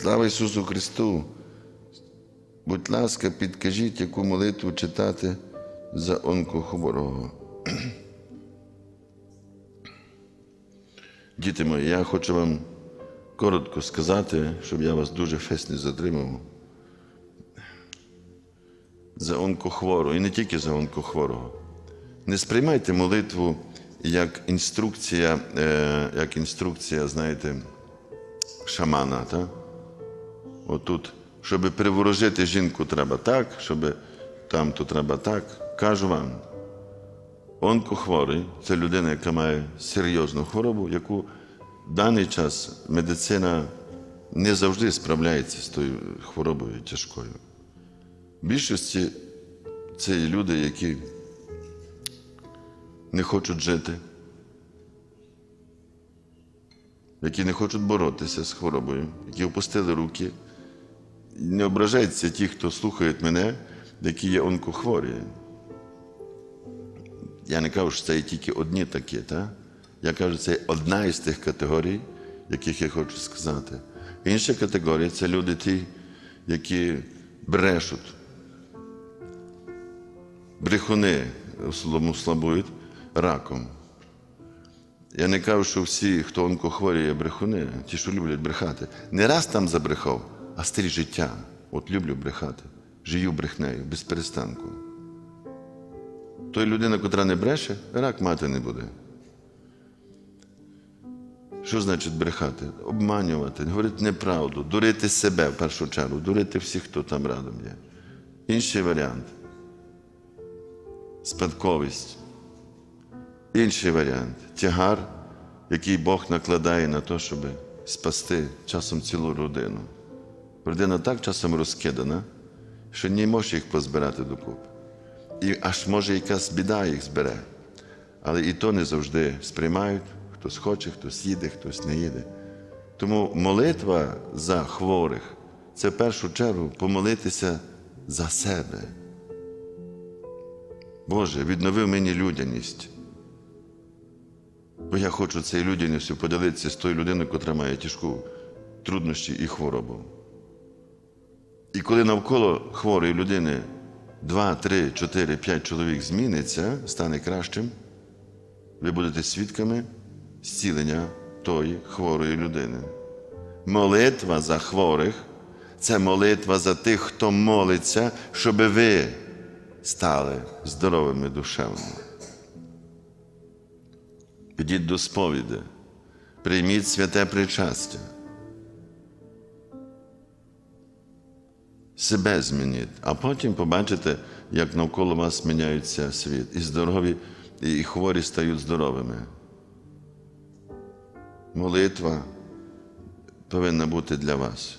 Слава Ісусу Христу! Будь ласка, підкажіть, яку молитву читати за онкохворого. Діти мої, я хочу вам коротко сказати, щоб я вас дуже фест затримав. За онкохворого, і не тільки за онкохворого. Не сприймайте молитву як інструкція, е, як інструкція, знаєте, шамана. Так? Отут, щоб приворожити жінку, треба так, щоб там то треба так. Кажу вам, онкохворий це людина, яка має серйозну хворобу, яку в даний час медицина не завжди справляється з тою хворобою тяжкою. В більшості це люди, які не хочуть жити, які не хочуть боротися з хворобою, які опустили руки. Не ображаються ті, хто слухають мене, які є онкохворі. Я не кажу, що це є тільки одні такі, та? я кажу, це одна із тих категорій, яких я хочу сказати. Інша категорія це люди ті, які брешуть. Брехуни слабують раком. Я не кажу, що всі, хто онкохворі, є брехуни, ті, що люблять брехати. Не раз там забрехав, а стиль життя. От люблю брехати. Жию брехнею, без перестанку. Той людина, котра не бреше, рак мати не буде. Що значить брехати? Обманювати, говорити неправду, дурити себе в першу чергу, дурити всіх, хто там радом є. Інший варіант спадковість. Інший варіант тягар, який Бог накладає на те, щоб спасти часом цілу родину. Родина так часом розкидана, що не можеш їх позбирати докупи. І аж може якась біда їх збере. Але і то не завжди сприймають, хтось хоче, хтось їде, хтось не їде. Тому молитва за хворих це в першу чергу помолитися за себе. Боже, віднови мені людяність. Бо я хочу цією людяністю поділитися з тою людиною, яка має тяжку труднощі і хворобу. І коли навколо хворої людини 2, 3, 4, 5 чоловік зміниться, стане кращим, ви будете свідками зцілення тої хворої людини. Молитва за хворих це молитва за тих, хто молиться, щоб ви стали здоровими душевно. Підіть до сповіді, прийміть святе причастя. Себе змініть, а потім побачите, як навколо вас міняється світ. І здорові, і хворі стають здоровими. Молитва повинна бути для вас.